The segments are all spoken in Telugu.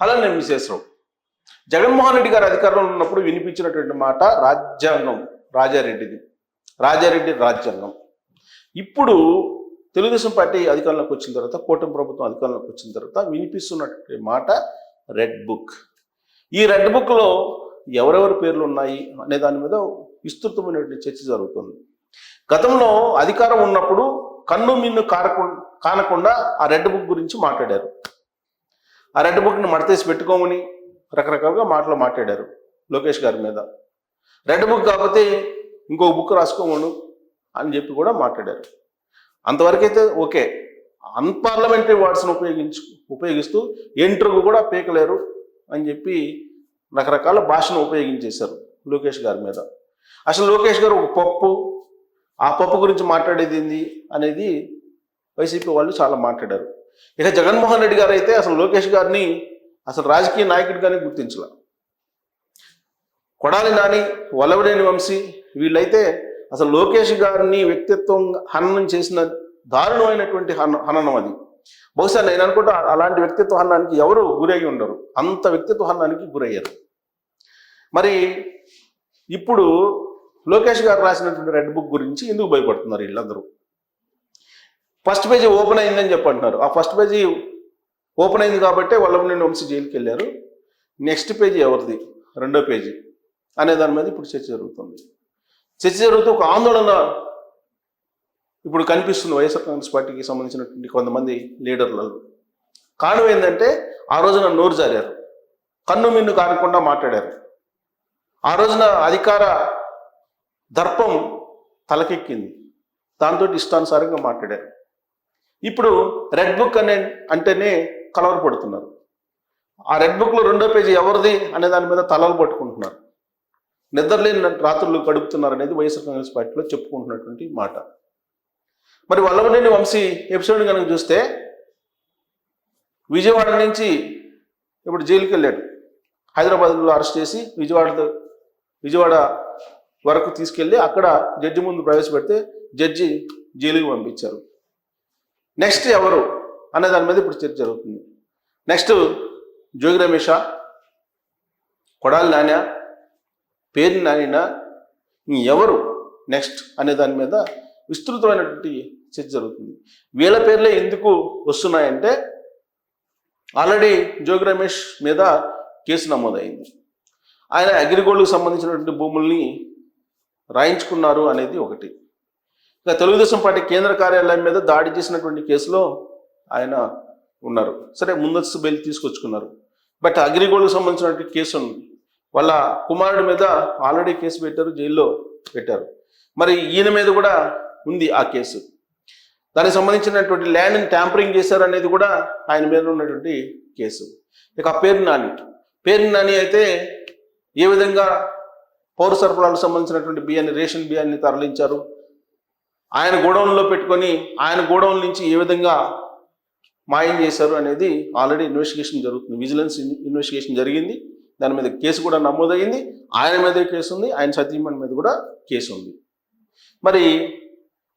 హలో నేను విశ్వేశ్వరరావు జగన్మోహన్ రెడ్డి గారు అధికారంలో ఉన్నప్పుడు వినిపించినటువంటి మాట రాజ్యాంగం రాజారెడ్డిది. రాజారెడ్డి రాజ్యాంగం. ఇప్పుడు తెలుగుదేశం పార్టీ అధికారంలోకి వచ్చిన తర్వాత కూటమి ప్రభుత్వం అధికారంలోకి వచ్చిన తర్వాత వినిపిస్తున్నటువంటి మాట రెడ్ బుక్. ఈ రెడ్ బుక్లో ఎవరెవరి పేర్లు ఉన్నాయి అనే దాని మీద విస్తృతమైనటువంటి చర్చ జరుగుతుంది. గతంలో అధికారం ఉన్నప్పుడు కన్ను మిన్ను కారకు కానకుండా ఆ రెడ్ బుక్ గురించి మాట్లాడారు. ఆ రెడ్ బుక్ని మడతేసి పెట్టుకోమని రకరకాలుగా మాటలు మాట్లాడారు లోకేష్ గారి మీద. రెడ్ బుక్ కాకపోతే ఇంకో బుక్ రాసుకోమను అని చెప్పి కూడా మాట్లాడారు. అంతవరకైతే ఓకే. అన్పార్లమెంటరీ వర్డ్స్ని ఉపయోగించు ఉపయోగిస్తూ ఎంట్రుకు కూడా పీకలేరు అని చెప్పి రకరకాల భాషను ఉపయోగించేశారు లోకేష్ గారి మీద. అసలు లోకేష్ గారు ఒక పప్పు ఆ పప్పు గురించి మాట్లాడేది ఏంది అనేది వైసీపీ వాళ్ళు చాలా మాట్లాడారు. ఇక జగన్మోహన్ రెడ్డి గారు అయితే అసలు లోకేష్ గారిని అసలు రాజకీయ నాయకుడిగానే గుర్తించాల. కొడాలి నాని వల్లవనేని వంశీ వీళ్ళైతే అసలు లోకేష్ గారిని వ్యక్తిత్వం హననం చేసిన దారుణమైనటువంటి హన హననం అది. బహుశా నేను అనుకుంటా అలాంటి వ్యక్తిత్వ హననానికి ఎవరు గురయ్యి ఉండరు. అంత వ్యక్తిత్వ హననానికి గురయ్యారు. మరి ఇప్పుడు లోకేష్ గారు రాసినటువంటి రెడ్ బుక్ గురించి ఎందుకు భయపడుతున్నారు వీళ్ళందరూ? ఫస్ట్ పేజీ ఓపెన్ అయిందని చెప్పంటున్నారు. ఆ ఫస్ట్ పేజీ ఓపెన్ అయింది కాబట్టి వల్లభనేని వంశీ జైలుకి వెళ్ళారు. నెక్స్ట్ పేజీ ఎవరిది? రెండో పేజీ. అనే దాని మీద ఇప్పుడు చర్చ జరుగుతుంది. చర్చ జరుగుతూ ఒక ఆందోళన ఇప్పుడు కనిపిస్తుంది వైఎస్ఆర్ కాంగ్రెస్ పార్టీకి సంబంధించినటువంటి కొంతమంది లీడర్లలో. కారణం ఏంటంటే ఆ రోజున నోరు జారారు. కన్ను మిన్ను కానకుండా మాట్లాడారు. ఆ రోజున అధికార దర్పం తలకెక్కింది. దాంతో ఇష్టానుసారంగా మాట్లాడారు. ఇప్పుడు రెడ్ బుక్ అనే అంటేనే కలవరపడుతున్నారు ఆ రెడ్ బుక్లో రెండో పేజీ ఎవరిది అనే దాని మీద తలలు పట్టుకుంటున్నారు. నిద్రలేని రాత్రులు గడుపుతున్నారు అనేది వైఎస్ఆర్ కాంగ్రెస్ పార్టీలో చెప్పుకుంటున్నటువంటి మాట. మరి వల్లభనేని వంశీ ఎపిసోడ్ కనుక చూస్తే విజయవాడ నుంచి ఇప్పుడు జైలుకి వెళ్ళాడు. హైదరాబాద్లో అరెస్ట్ చేసి విజయవాడ విజయవాడ వరకు తీసుకెళ్ళి అక్కడ జడ్జి ముందు ప్రవేశపెడితే జడ్జి జైలుకి పంపించారు. నెక్స్ట్ ఎవరు అనే దాని మీద ఇప్పుడు చర్చ జరుగుతుంది. నెక్స్ట్ జోగి రమేష కొడాలి నాన్న పేరు నానిన ఎవరు నెక్స్ట్ అనే దాని మీద విస్తృతమైనటువంటి చర్చ జరుగుతుంది. వీళ్ళ పేర్లే ఎందుకు వస్తున్నాయంటే ఆల్రెడీ జోగి రమేష్ మీద కేసు నమోదైంది. ఆయన అగ్రిగోల్డ్కు సంబంధించినటువంటి భూముల్ని రాయించుకున్నారు అనేది ఒకటి. ఇక తెలుగుదేశం పార్టీ కేంద్ర కార్యాలయం మీద దాడి చేసినటువంటి కేసులో ఆయన ఉన్నారు. సరే ముందస్తు బెయిల్ తీసుకొచ్చుకున్నారు. బట్ అగ్రిగోల్డ్కి సంబంధించినటువంటి కేసు ఉంది. వాళ్ళ కుమారుడి మీద ఆల్రెడీ కేసు పెట్టారు జైల్లో పెట్టారు. మరి ఈయన మీద కూడా ఉంది ఆ కేసు. దానికి సంబంధించినటువంటి ల్యాండ్ని ట్యాంపరింగ్ చేశారు అనేది కూడా ఆయన మీద ఉన్నటువంటి కేసు. ఇక ఆ పేరు నాని. పేరు నాని అయితే ఏ విధంగా పౌర సరఫరాలకు సంబంధించినటువంటి బియ్యాన్ని రేషన్ బియ్యాన్ని తరలించారు? ఆయన గోడౌన్లో పెట్టుకొని ఆయన గోడౌన్ నుంచి ఏ విధంగా మాయం చేశారు అనేది ఆల్రెడీ ఇన్వెస్టిగేషన్ జరుగుతుంది. విజిలెన్స్ ఇన్వెస్టిగేషన్ జరిగింది. దాని మీద కేసు కూడా నమోదయ్యింది. ఆయన మీద కేసు ఉంది. ఆయన సతీమణి మీద కూడా కేసు ఉంది. మరి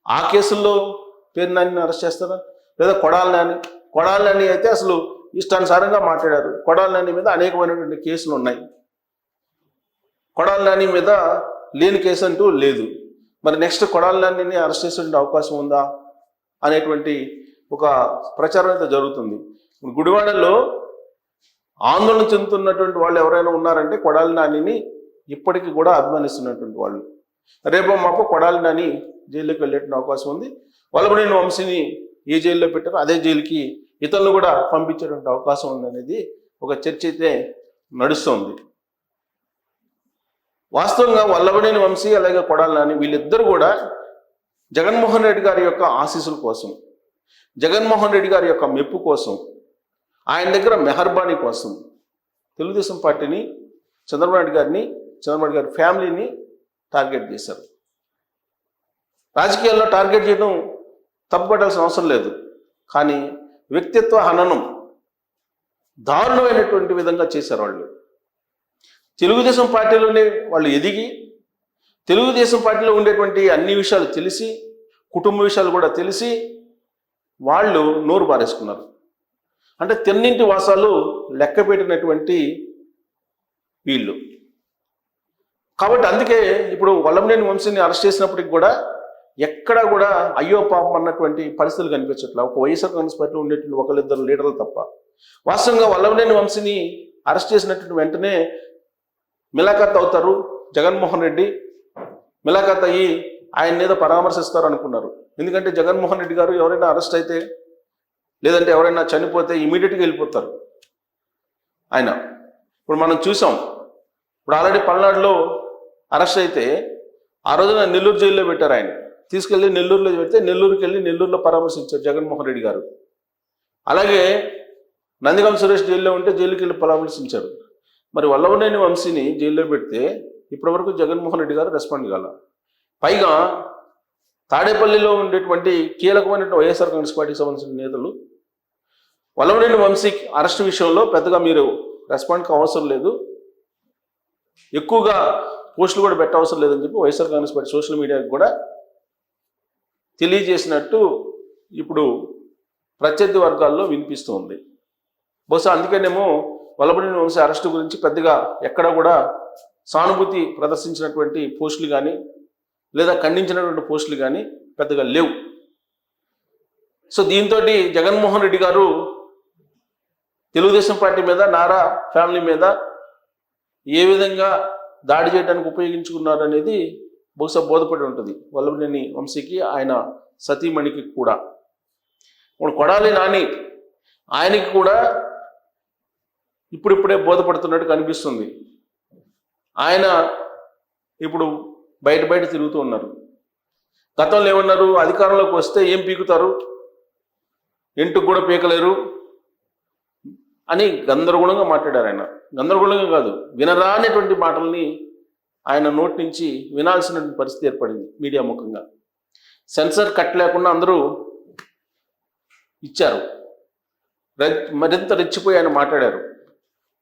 ఆ కేసుల్లో పేరు నాని అరెస్ట్ చేస్తారా? లేదా కొడాల నాని? కొడాల నాని అయితే అసలు ఇష్టానుసారంగా మాట్లాడారు. కొడాల నాని మీద అనేకమైనటువంటి కేసులు ఉన్నాయి. కొడాల నాని మీద లేని కేసు అంటూ లేదు. మరి నెక్స్ట్ కొడాలని అరెస్ట్ చేసే అవకాశం ఉందా అనేటువంటి ఒక ప్రచారం అయితే జరుగుతుంది. గుడివాడలో ఆందోళన చెందుతున్నటువంటి వాళ్ళు ఎవరైనా ఉన్నారంటే కొడాలి నానిని ఇప్పటికీ కూడా అభిమానిస్తున్నటువంటి వాళ్ళు. రేపు మాకు కొడాలి నాని జైల్లోకి వెళ్ళేటువంటి అవకాశం ఉంది. వల్లభనేని వంశీని ఏ జైల్లో పెట్టారో అదే జైలుకి ఇతరులు కూడా పంపించేటువంటి అవకాశం ఉంది అనేది ఒక చర్చ అయితే నడుస్తోంది. వాస్తవంగా వల్లభనేని వంశీ అలాగే కొడాలని వీళ్ళిద్దరు కూడా జగన్మోహన్ రెడ్డి గారి యొక్క ఆశీస్సుల కోసం జగన్మోహన్ రెడ్డి గారి యొక్క మెప్పు కోసం ఆయన దగ్గర మెహర్బానీ కోసం తెలుగుదేశం పార్టీని చంద్రబాబు నాయుడు గారిని చంద్రబాబు గారి ఫ్యామిలీని టార్గెట్ చేశారు. రాజకీయాల్లో టార్గెట్ చేయడం తప్పుపట్టాల్సిన అవసరం లేదు. కానీ వ్యక్తిత్వ హననం దారుణమైనటువంటి విధంగా చేశారు వాళ్ళు. తెలుగుదేశం పార్టీలోనే వాళ్ళు ఎదిగి తెలుగుదేశం పార్టీలో ఉండేటువంటి అన్ని విషయాలు తెలిసి కుటుంబ విషయాలు కూడా తెలిసి వాళ్ళు నోరు పారేసుకున్నారు. అంటే తిన్నింటి వాసాలు లెక్క పెట్టినటువంటి వీళ్ళు. కాబట్టి అందుకే ఇప్పుడు వల్లంనేని వంశీని అరెస్ట్ చేసినప్పటికి కూడా ఎక్కడ కూడా అయ్యో పాపం అన్నటువంటి పరిస్థితులు కనిపించట్లా. ఒక వైఎస్ఆర్ కాంగ్రెస్ పార్టీలో ఉండేటువంటి ఒకళ్ళిద్దరు లీడర్లు తప్ప. వాస్తవంగా వల్లంనేని వంశీని అరెస్ట్ చేసినటువంటి వెంటనే మిలాఖత్ అవుతారు. జగన్మోహన్ రెడ్డి మిలాఖత్ అయ్యి ఆయన మీద పరామర్శిస్తారు అనుకున్నారు. ఎందుకంటే జగన్మోహన్ రెడ్డి గారు ఎవరైనా అరెస్ట్ అయితే లేదంటే ఎవరైనా చనిపోతే ఇమీడియట్గా వెళ్ళిపోతారు. ఆయన. ఇప్పుడు మనం చూసాం. ఇప్పుడు ఆల్రెడీ పల్నాడులో అరెస్ట్ అయితే ఆ రోజున నెల్లూరు జైల్లో పెట్టారు ఆయన. తీసుకెళ్ళి నెల్లూరులో పెడితే నెల్లూరుకి వెళ్ళి నెల్లూరులో పరామర్శించారు జగన్మోహన్ రెడ్డి గారు. అలాగే నందిగం సురేష్ జైల్లో ఉంటే జైలుకి వెళ్ళి పరామర్శించారు. మరి వల్లభనేని వంశీని జైల్లో పెడితే ఇప్పటివరకు జగన్మోహన్ రెడ్డి గారు రెస్పాండ్ కాల. పైగా తాడేపల్లిలో ఉండేటువంటి కీలకమైనటువంటి వైఎస్ఆర్ కాంగ్రెస్ పార్టీకి సంబంధించిన నేతలు వల్లభనేని వంశీ అరెస్ట్ విషయంలో పెద్దగా మీరు రెస్పాండ్కి అవసరం లేదు. ఎక్కువగా పోస్టులు కూడా పెట్టవసరం లేదని చెప్పి వైఎస్ఆర్ కాంగ్రెస్ పార్టీ సోషల్ మీడియాకి కూడా తెలియజేసినట్టు ఇప్పుడు ప్రత్యర్థి వర్గాల్లో వినిపిస్తుంది. బహుశా అందుకనేమో వల్లభనేని వంశీ అరెస్టు గురించి పెద్దగా ఎక్కడ కూడా సానుభూతి ప్రదర్శించినటువంటి పోస్టులు కానీ లేదా ఖండించినటువంటి పోస్టులు కానీ పెద్దగా లేవు. సో దీంతో జగన్మోహన్ రెడ్డి గారు తెలుగుదేశం పార్టీ మీద నారా ఫ్యామిలీ మీద ఏ విధంగా దాడి చేయడానికి ఉపయోగించుకున్నారు అనేది బహుశా బోధపడి ఉంటుంది. వల్లభనేని వంశీకి ఆయన సతీమణికి కూడా. ఇప్పుడు కొడాలి నాని ఆయనకి కూడా ఇప్పుడిప్పుడే బోధపడుతున్నట్టు కనిపిస్తుంది. ఆయన ఇప్పుడు బయట బయట తిరుగుతూ ఉన్నారు. గతంలో ఏమన్నారు? అధికారంలోకి వస్తే ఏం పీకుతారు? ఇంటికి కూడా పీకలేరు అని గందరగోళంగా మాట్లాడారు ఆయన. గందరగోళంగా కాదు వినరానటువంటి మాటల్ని ఆయన నోటి నుంచి వినాల్సినటువంటి పరిస్థితి ఏర్పడింది మీడియా ముఖంగా. సెన్సర్ కట్ లేకుండా అందరూ ఇచ్చారు. మరింత రెచ్చిపోయి ఆయన మాట్లాడారు.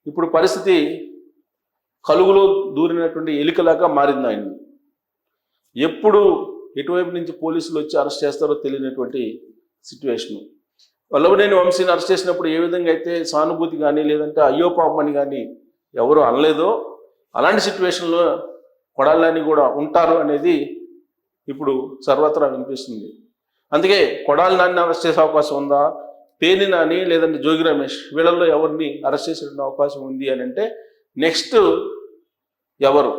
ఇప్పుడు పరిస్థితి కలుగులో దూరినటువంటి ఎలికలాగా మారింది ఆయన. ఎప్పుడు ఎటువైపు నుంచి పోలీసులు వచ్చి అరెస్ట్ చేస్తారో తెలియనటువంటి సిచ్యువేషను. వల్లభనేని వంశీని అరెస్ట్ చేసినప్పుడు ఏ విధంగా అయితే సానుభూతి కానీ లేదంటే అయ్యో పాపమని అని కానీ ఎవరు అనలేదో అలాంటి సిచ్యువేషన్లో కొడాలని కూడా ఉంటారు అనేది ఇప్పుడు సర్వత్రా వినిపిస్తుంది. అందుకే కొడాలి నాన్ని అరెస్ట్ చేసే అవకాశం ఉందా? పేని నాని లేదంటే జోగి రమేష్ వీళ్ళల్లో ఎవరిని అరెస్ట్ చేసే అవకాశం ఉంది అని అంటే నెక్స్ట్ ఎవరు?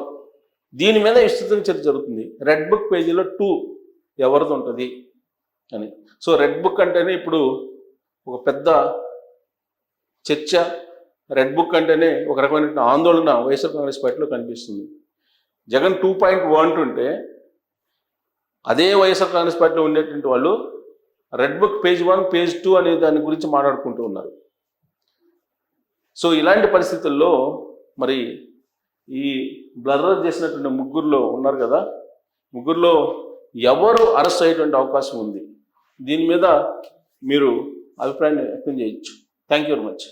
దీని మీద విస్తృతంగా చర్చ జరుగుతుంది. రెడ్ బుక్ పేజీలో టూ ఎవరిది ఉంటుంది అని. సో రెడ్ బుక్ అంటేనే ఇప్పుడు ఒక పెద్ద చర్చ. రెడ్ బుక్ అంటేనే ఒక రకమైన ఆందోళన వైఎస్ఆర్ కాంగ్రెస్ పార్టీలో కనిపిస్తుంది. జగన్ టూ పాయింట్ వన్ ఉంటే అదే వైఎస్ఆర్ కాంగ్రెస్ పార్టీలో ఉండేటువంటి వాళ్ళు red book page one page two అనే దాని గురించి మాట్లాడుకుంటూ ఉన్నారు. సో ఇలాంటి పరిస్థితుల్లో మరి ఈ బ్లర్రర్ చేసినటువంటి ముగ్గురులో ఉన్నారు కదా ముగ్గురులో ఎవరు అరెస్ట్ అయ్యేటువంటి అవకాశం ఉంది? దీని మీద మీరు అభిప్రాయాన్ని వ్యక్తం చేయొచ్చు. Thank you very much